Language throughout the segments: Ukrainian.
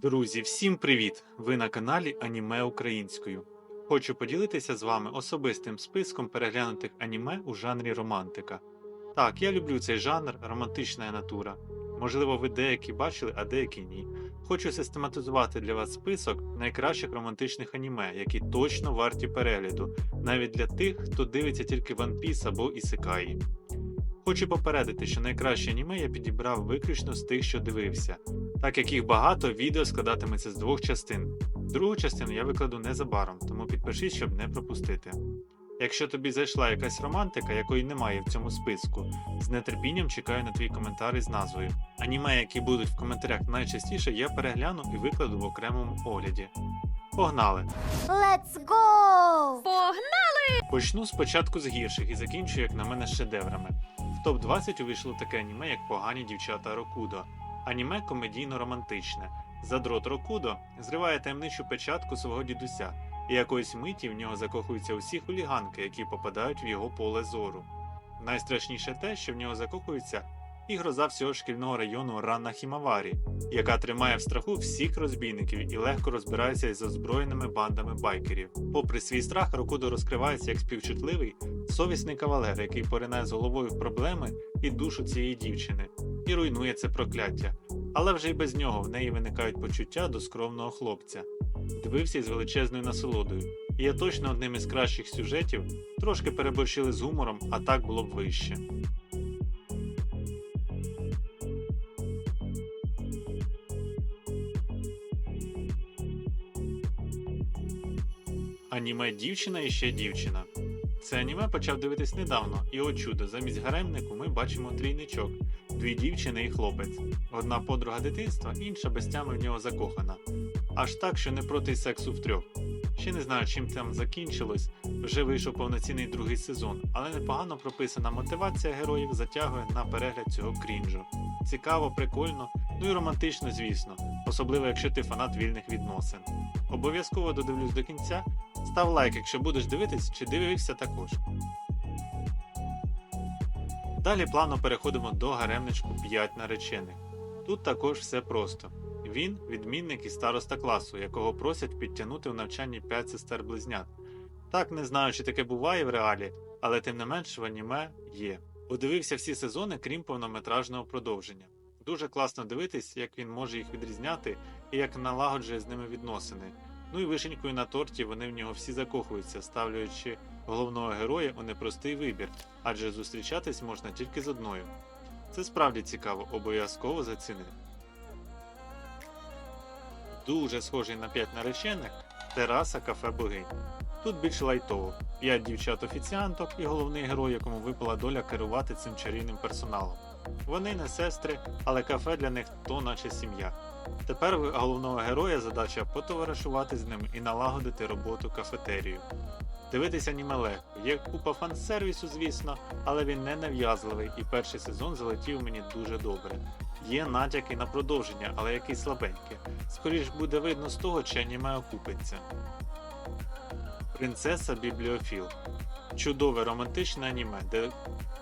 Друзі, всім привіт! Ви на каналі Аніме Українською. Хочу поділитися з вами особистим списком переглянутих аніме у жанрі романтика. Так, я люблю цей жанр романтична натура. Можливо, ви деякі бачили, а деякі ні. Хочу систематизувати для вас список найкращих романтичних аніме, які точно варті перегляду, навіть для тих, хто дивиться тільки One Piece або Ісекаї. Хочу попередити, що найкраще аніме я підібрав виключно з тих, що дивився. Так як їх багато, відео складатиметься з двох частин. Другу частину я викладу незабаром, тому підпишись, щоб не пропустити. Якщо тобі зайшла якась романтика, якої немає в цьому списку, з нетерпінням чекаю на твій коментар із назвою. Аніме, які будуть в коментарях найчастіше, я перегляну і викладу в окремому огляді. Погнали! Let's go! Почну спочатку з гірших і закінчу, як на мене, шедеврами. В топ-20 увійшло таке аніме, як Погані дівчата Рокудо. Аніме комедійно-романтичне. Задрот Рокудо зриває таємничу печатку свого дідуся, і якоїсь миті в нього закохуються усі хуліганки, які попадають в його поле зору. Найстрашніше те, що в нього закохується і гроза всього шкільного району Ранна Хімаварі, яка тримає в страху всіх розбійників і легко розбирається із озброєними бандами байкерів. Попри свій страх, Рокудо розкривається як співчутливий, совісний кавалер, який поринає з головою в проблеми і душу цієї дівчини, і руйнує це прокляття. Але вже й без нього в неї виникають почуття до скромного хлопця. Дивився із величезною насолодою, і є точно одним із кращих сюжетів, трошки переборщили з гумором, а так було б вище. Аніме дівчина і ще дівчина. Це аніме почав дивитись недавно, і о чудо, замість гаремнику ми бачимо трійничок: дві дівчини і хлопець. Одна подруга дитинства, інша без тями в нього закохана. Аж так, що не проти сексу втрьох. Ще не знаю, чим там закінчилось, вже вийшов повноцінний другий сезон, але непогано прописана мотивація героїв затягує на перегляд цього крінжу. Цікаво, прикольно, ну і романтично, звісно, особливо якщо ти фанат вільних відносин. Обов'язково додивлюсь до кінця. Став лайк, якщо будеш дивитись, чи дивився також. Далі плавно переходимо до гаремничку 5 наречених. Тут також все просто. Він відмінник і староста класу, якого просять підтягнути у навчанні 5 сестер близнят. Так не знаю, чи таке буває в реалі, але тим не менш в аніме є. Подивився всі сезони, крім повнометражного продовження. Дуже класно дивитись, як він може їх відрізняти і як налагоджує з ними відносини. Ну і вишенькою на торті вони в нього всі закохуються, ставлячи головного героя у непростий вибір, адже зустрічатись можна тільки з одною. Це справді цікаво, обов'язково заціни. Дуже схожий на п'ять наречених тераса кафе богинь. Тут більш лайтово, п'ять дівчат-офіціанток і головний герой, якому випала доля керувати цим чарівним персоналом. Вони не сестри, але кафе для них то наче сім'я. Тепер у головного героя задача потоваришувати з ним і налагодити роботу кафетерію. Дивитися аніме легко, є купа фан-сервісу, звісно, але він не нав'язливий і перший сезон залетів мені дуже добре. Є натяки на продовження, але який слабенькі. Скоріш буде видно з того, чи аніме окупиться. Принцеса Бібліофіл. Чудове романтичне аніме, де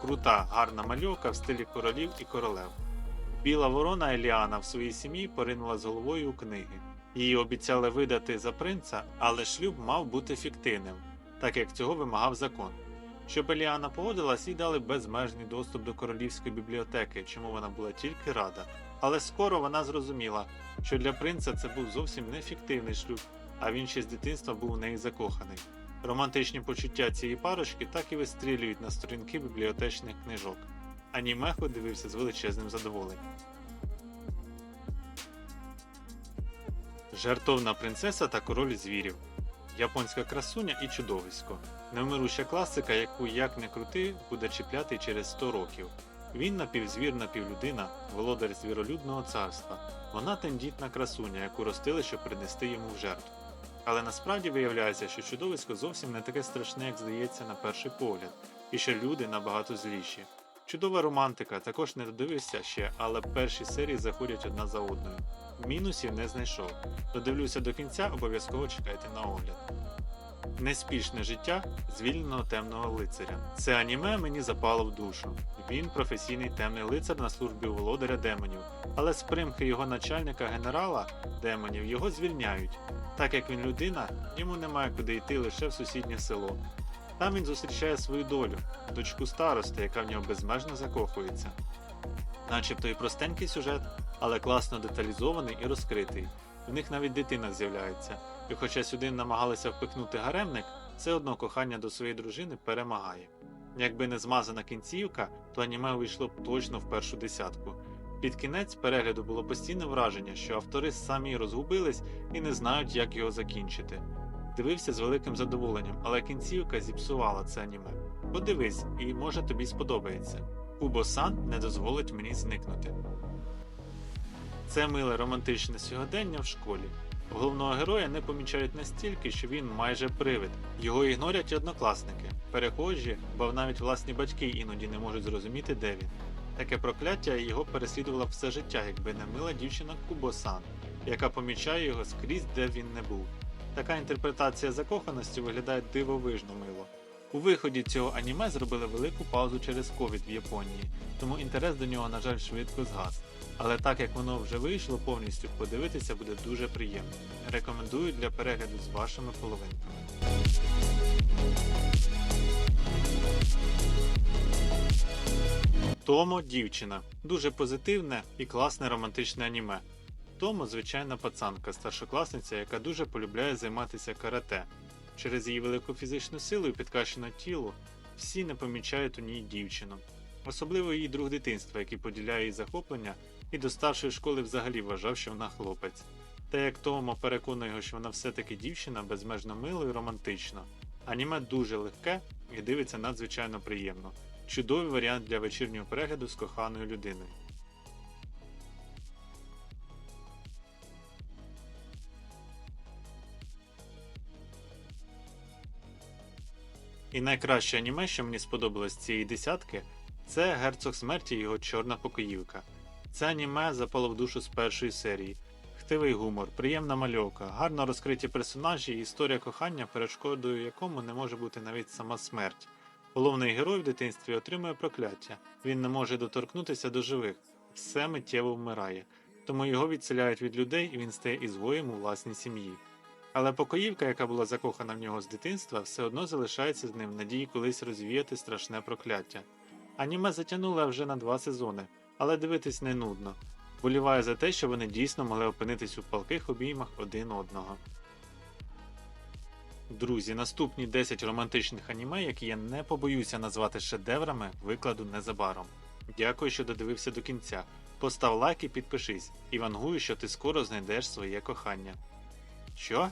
крута, гарна мальовка в стилі королів і королев. Біла ворона Еліана в своїй сім'ї поринула з головою у книги. Її обіцяли видати за принца, але шлюб мав бути фіктивним, так як цього вимагав закон. Щоб Еліана погодилась, їй дали безмежний доступ до королівської бібліотеки, чому вона була тільки рада. Але скоро вона зрозуміла, що для принца це був зовсім не фіктивний шлюб, а він ще з дитинства був у неї закоханий. Романтичні почуття цієї парочки так і вистрілюють на сторінки бібліотечних книжок. Анімеху дивився з величезним задоволенням. Жартовна принцеса та король звірів. Японська красуня і чудовисько. Невмируща класика, яку як не крути, буде чіпляти через 100 років. Він напівзвір, напівлюдина, володар звіролюдного царства. Вона тендітна красуня, яку ростили, щоб принести йому в жертву. Але насправді виявляється, що чудовисько зовсім не таке страшне, як здається на перший погляд, і що люди набагато зліші. Чудова романтика, також не додивився ще, але перші серії заходять одна за одною. Мінусів не знайшов. Додивлюся до кінця, обов'язково чекайте на огляд. Неспішне життя звільненого темного лицаря. Це аніме мені запало в душу. Він професійний темний лицар на службі у володаря демонів, але з примхи його начальника генерала демонів його звільняють. Так як він людина, йому немає куди йти лише в сусіднє село. Там він зустрічає свою долю, дочку старости, яка в нього безмежно закохується. Начебто і простенький сюжет, але класно деталізований і розкритий. В них навіть дитина з'являється. І хоча сюди намагалися впихнути гаремник, все одно кохання до своєї дружини перемагає. Якби не змазана кінцівка, то аніме увійшло б точно в першу десятку. Під кінець перегляду було постійне враження, що автори самі розгубились і не знають, як його закінчити. Дивився з великим задоволенням, але кінцівка зіпсувала це аніме. Подивись, і може тобі сподобається. Кубо-сан не дозволить мені зникнути. Це миле романтичне сьогодення в школі. Головного героя не помічають настільки, що він майже привид. Його ігнорять однокласники, перехожі, бо навіть власні батьки іноді не можуть зрозуміти, де він. Таке прокляття його переслідувало все життя, якби не мила дівчина Кубосан, яка помічає його скрізь, де він не був. Така інтерпретація закоханості виглядає дивовижно мило. У виході цього аніме зробили велику паузу через ковід в Японії, тому інтерес до нього, на жаль, швидко згас. Але так як воно вже вийшло повністю, подивитися буде дуже приємно. Рекомендую для перегляду з вашими половинками. Томо дівчина. Дуже позитивне і класне романтичне аніме. Томо звичайна пацанка, старшокласниця, яка дуже полюбляє займатися карате. Через її велику фізичну силу і підкачане тіло всі не помічають у ній дівчину. Особливо її друг дитинства, який поділяє її захоплення, і до старшої школи взагалі вважав, що вона хлопець. Та як Томо переконує його, що вона все-таки дівчина безмежно мило і романтична. Аніме дуже легке і дивиться надзвичайно приємно. Чудовий варіант для вечірнього перегляду з коханою людиною. І найкраще аніме, що мені сподобалось з цієї десятки, це Герцог смерті і його чорна покоївка. Це аніме запало в душу з першої серії. Хтивий гумор, приємна мальовка, гарно розкриті персонажі і історія кохання, перешкодою якому не може бути навіть сама смерть. Головний герой в дитинстві отримує прокляття. Він не може доторкнутися до живих, все миттєво вмирає. Тому його відселяють від людей і він стає ізгоєм у власній сім'ї. Але покоївка, яка була закохана в нього з дитинства, все одно залишається з ним в надії колись розвіяти страшне прокляття. Аніме затягнуло вже на два сезони, але дивитись не нудно. Боліваю за те, що вони дійсно могли опинитись у палких обіймах один одного. Друзі, наступні 10 романтичних аніме, які я не побоюся назвати шедеврами, викладу незабаром. Дякую, що додивився до кінця. Постав лайк і підпишись, і вангую, що ти скоро знайдеш своє кохання. Що?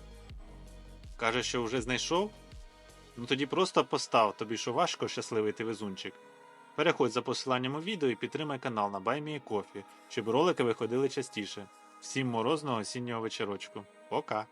Каже, що вже знайшов? Ну тоді просто постав, тобі що важко, щасливий ти везунчик. Переходь за посиланням у відео і підтримай канал на BuyMeACoffee, щоб ролики виходили частіше. Всім морозного осіннього вечорочку. Пока!